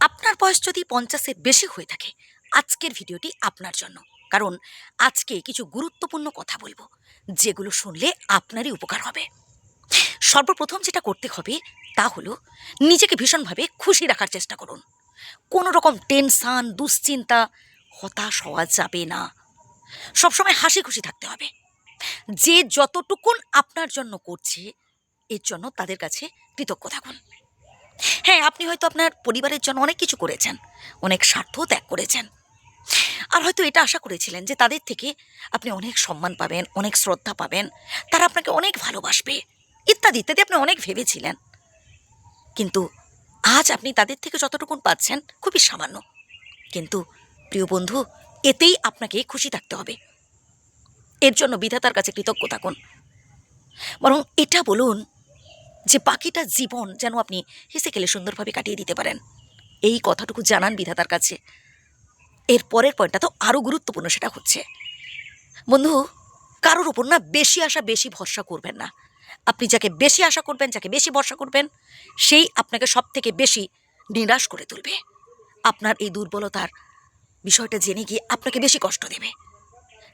আপনার বয়স যদি পঞ্চাশের বেশি হয়ে থাকে, আজকের ভিডিওটি আপনার জন্য। কারণ আজকে কিছু গুরুত্বপূর্ণ কথা বলব, যেগুলো শুনলে আপনারই উপকার হবে। সর্বপ্রথম যেটা করতে হবে, তা হলো নিজেকে ভীষণভাবে খুশি রাখার চেষ্টা করুন। কোনো রকম টেনশান, দুশ্চিন্তা, হতাশ হওয়া যাবে না। সবসময় হাসি খুশি থাকতে হবে। যে যতটুকুন আপনার জন্য করছে, এর জন্য তাদের কাছে কৃতজ্ঞ থাকুন। হ্যাঁ আপনি হয়তো আপনার পরিবারের জন্য অনেক কিছু করেছেন। অনেক স্বার্থ ত্যাগ করেছেন। আর হয়তো এটা আশা করেছিলেন যে তাদের থেকে আপনি অনেক সম্মান পাবেন, অনেক শ্রদ্ধা পাবেন, তারা আপনাকে অনেক ভালোবাসবে, ইত্যাদি ইত্যাদি আপনি অনেক ভেবেছিলেন। কিন্তু আজ আপনি তাদের থেকে যতটুকুন পাচ্ছেন, খুবই সামান্য। কিন্তু প্রিয় বন্ধু, এতেই আপনাকে খুশি থাকতে হবে। এর জন্য বিধাতার কাছে কৃতজ্ঞ থাকুন। বরং এটা বলুন যে বাকিটা জীবন যেন আপনি হেসে খেলে সুন্দরভাবে কাটিয়ে দিতে পারেন। এই কথাটুকু জানান বিধাতার কাছে। এর পরের পয়েন্টটা তো আরও গুরুত্বপূর্ণ সেটা হচ্ছে। বন্ধু, কারোর ওপর না বেশি আশা, বেশি ভরসা করবেন না। আপনি যাকে বেশি আশা করবেন, যাকে বেশি ভরসা করবেন, সেই আপনাকে সব থেকে বেশি নিরাশ করে তুলবে। আপনার এই দুর্বলতার বিষয়টা জেনে গিয়ে আপনাকে বেশি কষ্ট দেবে।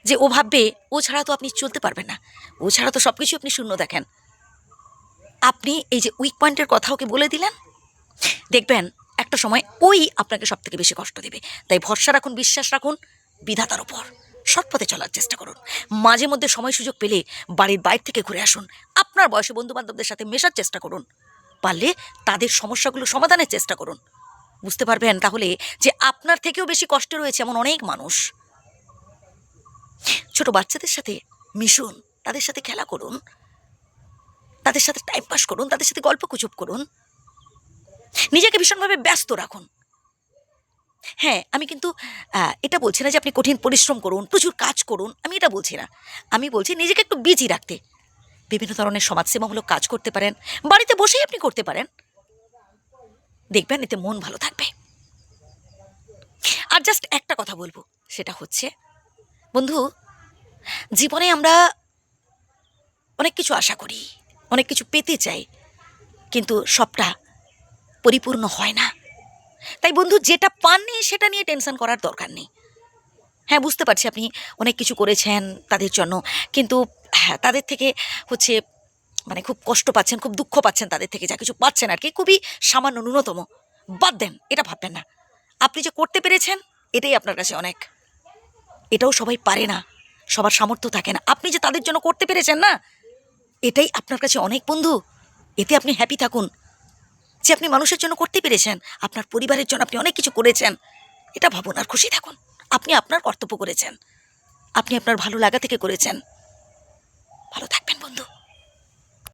যে ও ভাববে, ও ছাড়া তো আপনি চলতে পারবেন না। ও ছাড়া তো সব কিছু আপনি শূন্য দেখেন। আপনি এই যে উইক পয়েন্টের কথা ওকে বলে দিলেন, দেখবেন একটা সময় ওই আপনাকে সব থেকে বেশি কষ্ট দেবে। তাই ভরসা রাখুন, বিশ্বাস রাখুন, বিধাতার ওপর সৎ পথে চলার চেষ্টা করুন। মাঝে মধ্যে সময় সুযোগ পেলে বাড়ির বাইর থেকে ঘুরে আসুন। আপনার বয়সী বন্ধু বান্ধবদের সাথে মেশার চেষ্টা করুন। পারলে তাদের সমস্যাগুলো সমাধানের চেষ্টা করুন। বুঝতে পারবেন তাহলে যে আপনার থেকেও বেশি কষ্টে রয়েছে এমন অনেক মানুষ। ছোট বাচ্চাদের সাথে মিশুন, তাদের সাথে খেলা করুন। তাদের সাথে টাইম পাস করুন, তাদের সাথে গল্প গুজব করুন। নিজেকে ভীষণভাবে ব্যস্ত রাখুন। হ্যাঁ আমি কিন্তু এটা বলছি না যে আপনি কঠিন পরিশ্রম করুন, প্রচুর কাজ করুন, আমি এটা বলছি না। আমি বলছি নিজেকে একটু বিজি রাখতে। বিভিন্ন ধরনের সমাজসেবামূলক কাজ করতে পারেন, বাড়িতে বসেই আপনি করতে পারেন। দেখবেন এতে মন ভালো থাকবে। আর জাস্ট একটা কথা বলব, সেটা হচ্ছে, বন্ধু, জীবনে আমরা অনেক কিছু আশা করি। অনেক কিছু পেতে চাই, কিন্তু সবটা পরিপূর্ণ হয় না। তাই বন্ধু, যেটা পাননি সেটা নিয়ে টেনশন করার দরকার নেই। হ্যাঁ বুঝতে পারছি আপনি অনেক কিছু করেছেন তাদের জন্য, কিন্তু হ্যাঁ তাদের থেকে হচ্ছে মানে খুব কষ্ট পাচ্ছেন, খুব দুঃখ পাচ্ছেন তাদের থেকে, যা কিছু পাচ্ছেন আর কি। খুবই সামান্য ন্যূনতম। বাদ দেন, এটা ভাববেন না। আপনি যে করতে পেরেছেন, এটাই আপনার কাছে অনেক। এটাও সবাই পারে না, সবার সামর্থ্য থাকে না। আপনি যে তাদের জন্য করতে পেরেছেন না এটাই আপনার কাছে অনেক বন্ধু। এতে আপনি হ্যাপি থাকুন। যে আপনি মানুষের জন্য করতে পেরেছেন, আপনার পরিবারের জন্য আপনি অনেক কিছু করেছেন, এটা ভাবুন আর খুশি থাকুন। আপনি আপনার কর্তব্য করেছেন। আপনি আপনার ভালো লাগা থেকে করেছেন। ভালো থাকবেন বন্ধু।